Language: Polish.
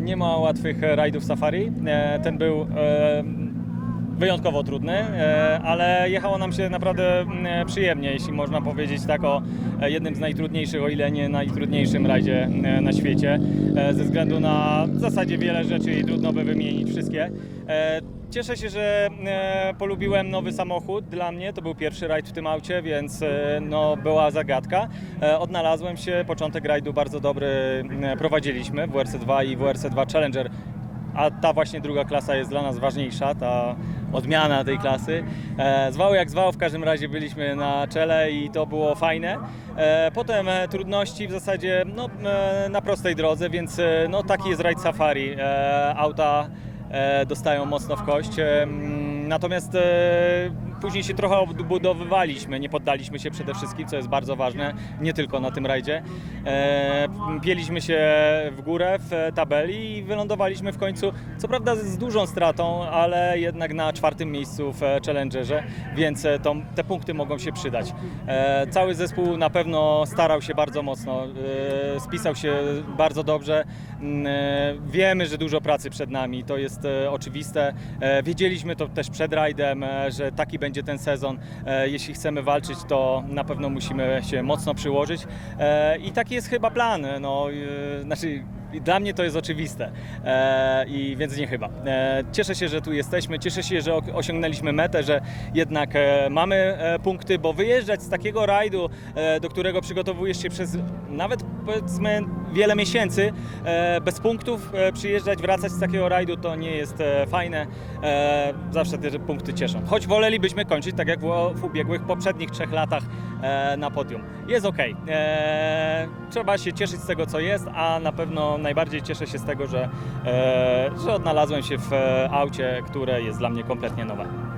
Nie ma łatwych rajdów safari. E, ten był e, wyjątkowo trudny, e, ale jechało nam się naprawdę mm, przyjemnie, jeśli można powiedzieć tak o e, jednym z najtrudniejszych, o ile nie najtrudniejszym rajdzie e, na świecie, e, ze względu na w zasadzie wiele rzeczy i trudno by wymienić wszystkie. E, Cieszę się, że e, polubiłem nowy samochód dla mnie. To był pierwszy rajd w tym aucie, więc e, no, była zagadka. E, odnalazłem się, początek rajdu bardzo dobry e, prowadziliśmy, WRC2 i WRC2 Challenger a ta właśnie druga klasa jest dla nas ważniejsza, ta odmiana tej klasy. E, zwał jak zwał, w każdym razie byliśmy na czele i to było fajne. E, potem e, trudności w zasadzie no, e, na prostej drodze, więc e, no, taki jest rajd safari. E, auta e, dostają mocno w kość. E, Natomiast e, później się trochę odbudowywaliśmy, nie poddaliśmy się przede wszystkim, co jest bardzo ważne, nie tylko na tym rajdzie. E, Pieliśmy się w górę w tabeli i wylądowaliśmy w końcu, co prawda z dużą stratą, ale jednak na czwartym miejscu w Challengerze, więc e, to, te punkty mogą się przydać. E, Cały zespół na pewno starał się bardzo mocno, e, spisał się bardzo dobrze. Mm, e, Wiemy, że dużo pracy przed nami, to jest e, oczywiste. E, Wiedzieliśmy to też przed rajdem, e, że taki będzie ten sezon. E, Jeśli chcemy walczyć, to na pewno musimy się mocno przyłożyć. E, I taki jest chyba plan. No, e, znaczy, dla mnie to jest oczywiste, i więc nie chyba. Cieszę się, że tu jesteśmy, cieszę się, że osiągnęliśmy metę, że jednak mamy punkty, bo wyjeżdżać z takiego rajdu, do którego przygotowujesz się przez nawet powiedzmy wiele miesięcy, e, bez punktów e, przyjeżdżać, wracać z takiego rajdu to nie jest e, fajne. Zawsze te punkty cieszą. Choć wolelibyśmy kończyć tak jak w ubiegłych poprzednich trzech latach na podium. Jest ok. Trzeba się cieszyć z tego, co jest, a na pewno najbardziej cieszę się z tego, że, że odnalazłem się w aucie, które jest dla mnie kompletnie nowe.